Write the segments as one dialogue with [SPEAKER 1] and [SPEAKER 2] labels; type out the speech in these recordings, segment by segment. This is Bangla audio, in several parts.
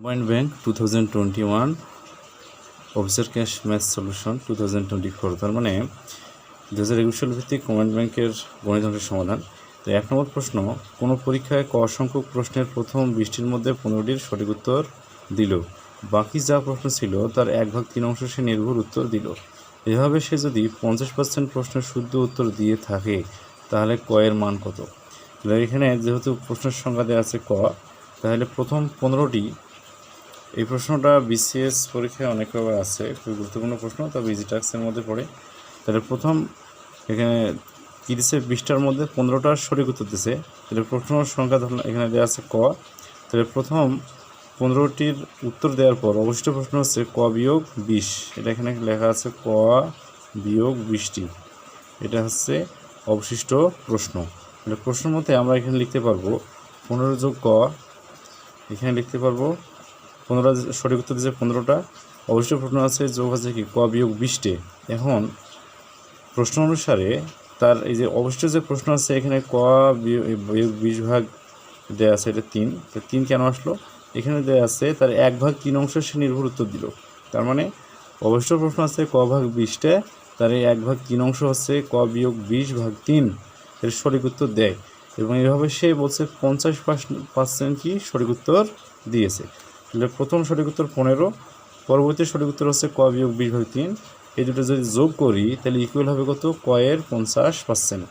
[SPEAKER 1] Combined bank two thousand twenty one officer cash math solution two thousand twenty four তার মানে দু হাজার একুশ সাল ভিত্তিক কম্বাইন্ড ব্যাংকের গণিত অংশের সমাধান। তো এক নম্বর প্রশ্ন, কোনো পরীক্ষায় ক সংখ্যক প্রশ্নের প্রথম বিশটির মধ্যে পনেরোটির সঠিক উত্তর দিল। বাকি যা প্রশ্ন ছিল, তার এক ভাগ তিন অংশ সে নির্ভুল উত্তর দিল। এভাবে সে যদি পঞ্চাশ পার্সেন্ট প্রশ্নের শুদ্ধ উত্তর দিয়ে থাকে, তাহলে ক এর মান কত? এখানে যেহেতু প্রশ্নের সংখ্যা দেওয়া আছে ক, তাহলে প্রথম পনেরোটি এই প্রশ্নটা বিসিএস পরীক্ষায় অনেকবার আছে, খুবই গুরুত্বপূর্ণ প্রশ্ন, তবে ইজি টাক্সের মধ্যে পড়ে। তাহলে প্রথম এখানে দিছে বিশটার মধ্যে পনেরোটার সঠিক উত্তর দিছে। তাহলে প্রশ্ন সংখ্যা ধরুন এখানে দেওয়া আছে ক। তাহলে প্রথম পনেরোটির উত্তর দেওয়ার পর অবশিষ্ট প্রশ্ন হচ্ছে ক বিয়োগ বিশ। এটা এখানে লেখা আছে ক বিয়োগ বিশটি। এটা হচ্ছে অবশিষ্ট প্রশ্ন। প্রশ্ন মতে আমরা এখানে লিখতে পারব পনেরো যোগ ক। এখানে লিখতে পারব পনেরোটা সঠিক উত্তর দিয়েছে পনেরোটা। অবশ্য প্রশ্ন আছে, যোগ আছে কি? ক বিয়োগ বিশটে। এখন, প্রশ্ন অনুসারে তার এই যে অবশ্য যে প্রশ্ন আছে, এখানে ক বিয়োগ বিশ ভাগ দেওয়া আছে, এটা তিন। তো তিন কেন আসলো? এখানে দেওয়া আছে, তার এক ভাগ তিন অংশ সে নির্ভর উত্তর দিল। তার মানে অবশ্য প্রশ্ন আছে ক ভাগ বিশটা, তার এই এক ভাগ তিন অংশ হচ্ছে ক বিয়োগ বিশ ভাগ তিন। এর সঠিক উত্তর দেয়। এবং এভাবে সে বলছে পঞ্চাশ পার্সেন্ট কি সঠিক উত্তর দিয়েছে। তাহলে প্রথম সঠিক উত্তর পনেরো, পরবর্তী সঠিক উত্তর হচ্ছে ক বিয়োগ বিশ ভাগ তিন। এই দুটো যদি যোগ করি, তাহলে ইকুয়াল হবে কত? কয়ের পঞ্চাশ পার্সেন্ট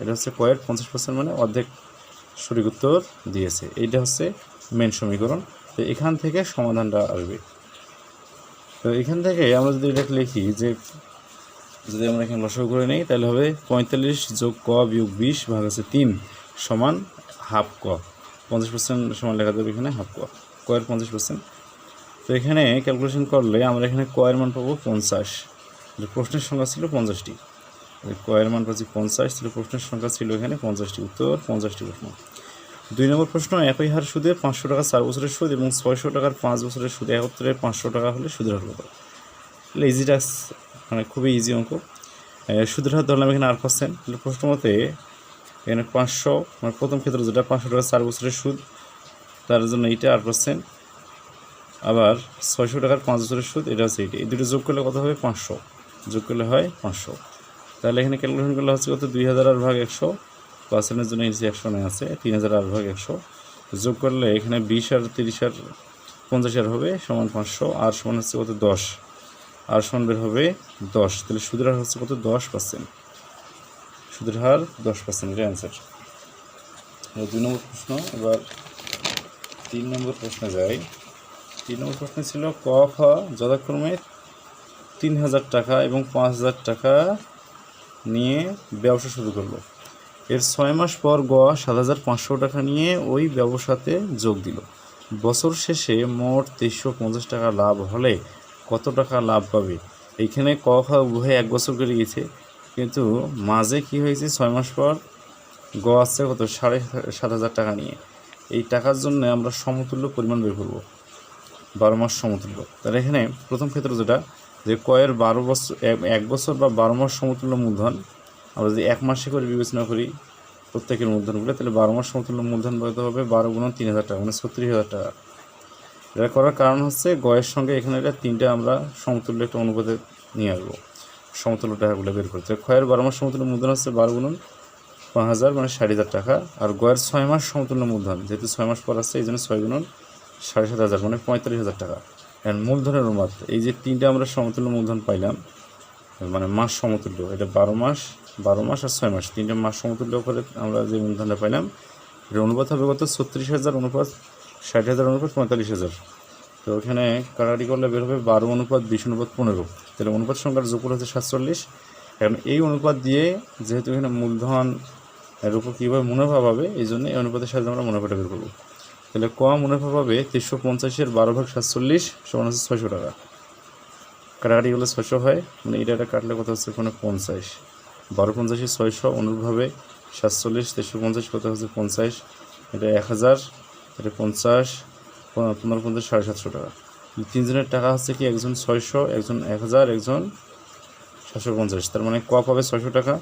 [SPEAKER 1] এটা হচ্ছে কয়ের পঞ্চাশ পার্সেন্ট মানে অর্ধেক সঠিক উত্তর দিয়েছে। এইটা হচ্ছে মেন সমীকরণ। তো এখান থেকে সমাধানটা আসবে। তো এখান থেকে আমরা যদি এটাকে লিখি যে, যদি আমরা এখানে লসাগু করে নিই, তাহলে হবে পঁয়তাল্লিশ যোগ ক বিয়োগ বিশ ভাগ আছে তিন সমান হাফ ক। পঞ্চাশ পার্সেন্ট সমান লেখা যাবে এখানে হাফ ক। কয়ের পঞ্চাশ পার্সেন্ট তো এখানে ক্যালকুলেশন করলে আমরা এখানে কয়ের মান পাবো পঞ্চাশ। প্রশ্নের সংখ্যা ছিল পঞ্চাশটি। কয়ের মান পাচ্ছি পঞ্চাশ, তাহলে প্রশ্নের সংখ্যা ছিল এখানে পঞ্চাশটি। উত্তর, পঞ্চাশটি প্রশ্ন। দুই নম্বর প্রশ্ন, একই হার সুদে পাঁচশো টাকা চার বছরের সুদ এবং ছয়শো টাকার পাঁচ বছরের সুদে একত্রে পাঁচশো টাকা হলে সুদের হার কত? তাহলে ইজি মানে খুবই ইজি অঙ্ক। সুদের হার ধরলাম এখানে আর পার্সেন্ট তাহলে প্রশ্ন মতে এখানে পাঁচশো মানে প্রথম ক্ষেত্রে যেটা, পাঁচশো টাকা চার বছরের সুদ তার জন্য এইটা আট পার্সেন্ট। আবার ছয়শো টাকার পাঁচ বছরের সুদ, এটা হচ্ছে এইটা এই দুটো যোগ করলে কত হবে? পাঁচশো। যোগ করলে হয় পাঁচশো। তাহলে এখানে ক্যালকুলেশন করলে হচ্ছে কত? দুই হাজার আর ভাগ একশো। পার্সেন্টের জন্য নিচে একশো নয় আছে, তিন হাজার আর ভাগ একশো। যোগ করলে এখানে বিশ আর তিরিশ আর পঞ্চাশ আর হবে সমান পাঁচশো, আর সমান হচ্ছে কত? দশ। আর সমান বের হবে দশ। তাহলে সুদের হার হচ্ছে কত? দশ পার্সেন্ট। সুদের হার দশ পার্সেন্ট, এটা অ্যান্সার দুই নম্বর প্রশ্ন, এবার তিন নম্বর প্রশ্নে যাই। তিন নম্বর প্রশ্ন ছিল ক, খ যথাক্রমে তিন হাজার টাকা এবং পাঁচ হাজার টাকা নিয়ে ব্যবসা শুরু করল। এর ছয় মাস পর গ সাত হাজার পাঁচশো টাকা নিয়ে ওই ব্যবসাতে যোগ দিল। বছর শেষে মোট তেইশশো পঞ্চাশ টাকা লাভ হলে কত টাকা লাভ পাবে? এইখানে ক, খ উভয় এক বছর করে গেছে। কিন্তু মাঝে কি হয়েছে? ছয় মাস পর গ আসছে কত? সাড়ে সাত হাজার টাকা নিয়ে। এই টাকার জন্য আমরা সমতুল্য পরিমাণ বের করব। বারো মাস সমতুল্য। তাহলে এখানে প্রথম ক্ষেত্রে যেটা, যে কয়ের বারো বছর, এক- বছর বা বারো মাস সমতুল্য মূলধন, আমরা যদি এক মাসে করে বিবেচনা করি প্রত্যেকের মূলধন বলে তাহলে বারো মাস সমতুল্য মূলধন বলতে হবে বারো গুণ তিন হাজার টাকা মানে ছত্রিশ হাজার টাকা। এটা করার কারণ হচ্ছে গয়ের সঙ্গে এখানে এটা তিনটা আমরা সমতুল্য একটা অনুপাতে নিয়ে আসব, সমতুল্য টাকাগুলো বের করতে ক্ষয়ের বারো মাস সমতুল্য মূলধন হচ্ছে বারো গুণন পাঁচ হাজার মানে ষাট হাজার টাকা। আর গয়ের ছয় মাস সমতুল্য মূলধন, যেহেতু ছয় মাস পর আসছে, এই জন্য ছয় গুণন সাড়ে সাত হাজার মানে পঁয়তাল্লিশ হাজার টাকা। আর মূলধনের অনুপাত, এই যে তিনটা আমরা সমতুল্য মূলধন পাইলাম মানে মাস সমতুল্য, এটা বারো মাস বারো মাস আর ছয় মাস, তিনটে মাস সমতুল্য করে আমরা যে মূলধনটা পাইলাম এটা অনুপাত হবে কত? ছত্রিশ হাজার অনুপাত, ষাট হাজার অনুপাত, পঁয়তাল্লিশ হাজার। তো ওখানে কাটাকাটি করলে বের হবে বারো অনুপাত, বিশ অনুপাত, পনেরো। তাহলে অনুপাত সংখ্যার যোগ হচ্ছে সাতচল্লিশ। এখন এই অনুপাত দিয়ে, যেহেতু এখানে মূলধন এর উপর কীভাবে মুনাফা পাবে, এই জন্য এই অনুপাতের সাথে আমরা মুনাফাটা বের করব। তাহলে ক মুনাফা পাবে? তিনশো পঞ্চাশের বারো ভাগ সাতচল্লিশ সমান হচ্ছে ছয়শো টাকা। কাটাকাটি করলে ছয়শো হয় মানে এটা কাটলে কত হচ্ছে? ওখানে পঞ্চাশ। বারো পঞ্চাশে ছয়শো, অনুরূপভাবে সাতচল্লিশ, তিনশো পঞ্চাশ কত হচ্ছে? পঞ্চাশ। এটা এক হাজার, এটা পঞ্চাশ পনেরো পঞ্চাশ, সাড়ে সাতশো টাকা। তিনজনের টাকা হচ্ছে কি? একজন ছয়শো, একজন এক হাজার, একজন সাতশো পঞ্চাশ। তার মানে ক পাবে? ছয়শো টাকা,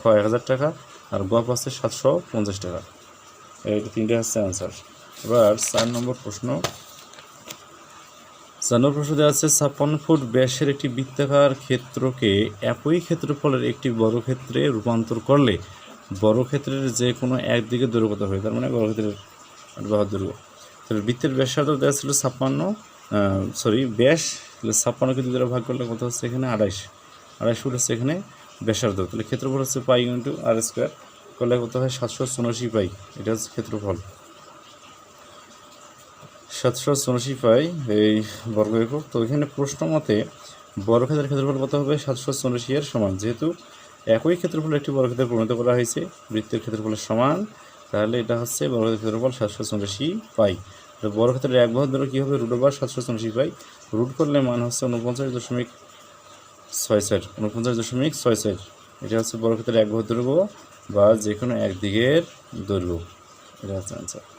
[SPEAKER 1] খ এক হাজার টাকা। আর গ আছে সাতশো পঞ্চাশ টাকা। এই তিনটে হচ্ছে অ্যান্সার এবার চার নম্বর প্রশ্ন। চার নম্বর প্রশ্ন দেওয়া আছে, ছাপ্পান্ন ফুট ব্যাসের একটি বৃত্তাকার ক্ষেত্রকে একই ক্ষেত্রফলের একটি বর্গক্ষেত্রে রূপান্তর করলে বর্গক্ষেত্রের যে কোনো একদিকে দৈর্ঘ্য কত হবে তার মানে বর্গক্ষেত্রের বাহুর দৈর্ঘ্য। তাহলে বৃত্তের ব্যাসার্ধ দেওয়া ছিল ছাপ্পান্ন সরি ব্যাস ছাপ্পান্নকে দুই ভাগ করলে কত হচ্ছে এখানে আড়াইশ। আড়াইশ ফুট হচ্ছে এখানে ব্যাসার্ধ তাহলে ক্ষেত্রফল হচ্ছে পাই ইন্টু আর স্কোয়ার। করলে কত হয় সাতশো চুরাশি পাই। এটা হচ্ছে ক্ষেত্রফল। সাতশো চুরাশি পাই, এই বর্গ একক। তো এখানে প্রশ্ন মতে বর্গক্ষেত্রের ক্ষেত্রফল কত হবে? সাতশো চুরাশি এর সমান। যেহেতু একই ক্ষেত্রফল একটি বর্গক্ষেত্রে পরিণত করা হয়েছে, বৃত্তের ক্ষেত্রফলের সমান, তাহলে এটা হচ্ছে বর্গক্ষেত্রের ক্ষেত্রফল সাতশো চুরাশি পাই। তো বর্গক্ষেত্রের এক বাহুর ধরো কী হবে? রুট ওভার সাতশো চুরাশি পাই। রুট করলে মান হচ্ছে উনপঞ্চাশ দশমিক ছয় সাইড, উনপঞ্চাশ দশমিক ছয় সাইড। এটা হচ্ছে বর্গক্ষেত্রের এক ঘর দৈর্ঘ্য বা যে কোনো একদিকের দৈর্ঘ্য। এটা হচ্ছে আনসার